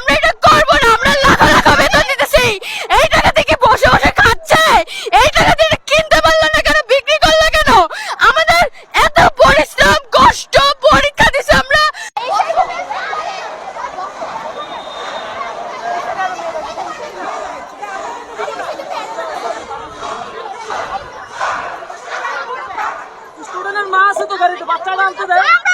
আমরা এটা করব না, আমরা লাখ লাখ বেতন দিতেছি। এই টাকা থেকে বসে বসে খাচ্ছে? এই টাকা দিয়ে কিনতে পারল না কেন? বিক্রি করল কেন? আমাদের এত পরিশ্রম, কষ্ট, পরীক্ষা দিছি আমরা। স্টুডেন্টের আনতে দেয়।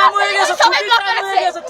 따무에게서 독일 따무에게서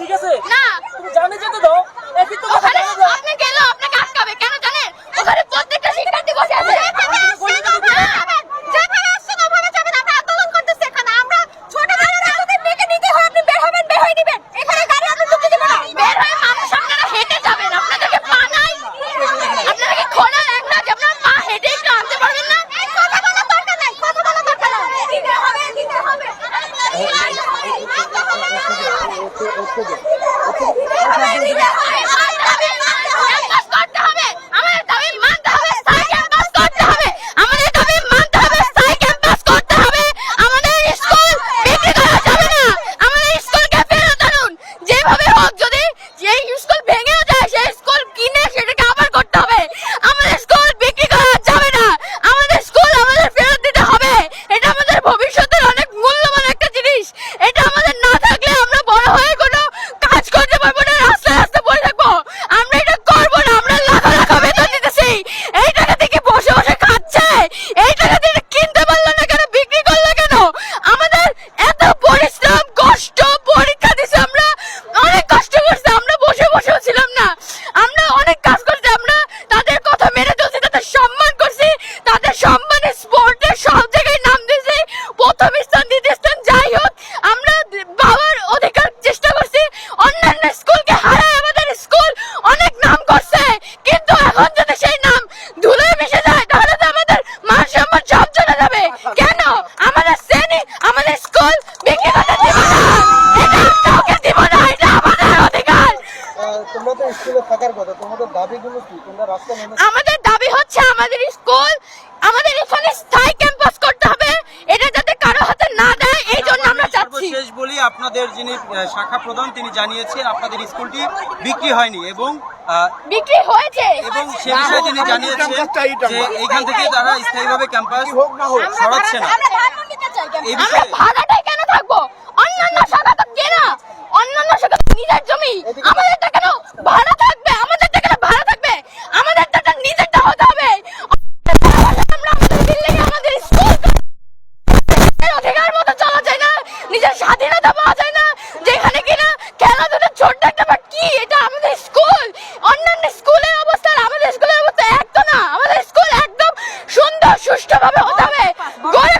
আমাদের দাবি হচ্ছে আমাদের স্কুল আমাদের এখানে স্থায়ী ক্যাম্পাস করতে হবে। এটা যাতে কারও হাতে না দেয় এই জন্য আমরা চাচ্ছি শেষ বলি আপনাদের যিনি শাখা প্রধান তিনি জানিয়েছেন আপনাদের স্কুলটি বিক্রি হয়নি এবং বিক্রি হয়েছে। এবং সে বিষয়ে তিনি জানিয়েছেন যে এইখান থেকে তারা স্থায়ীভাবে ক্যাম্পাস সরাচ্ছে না। এই বিষয়ে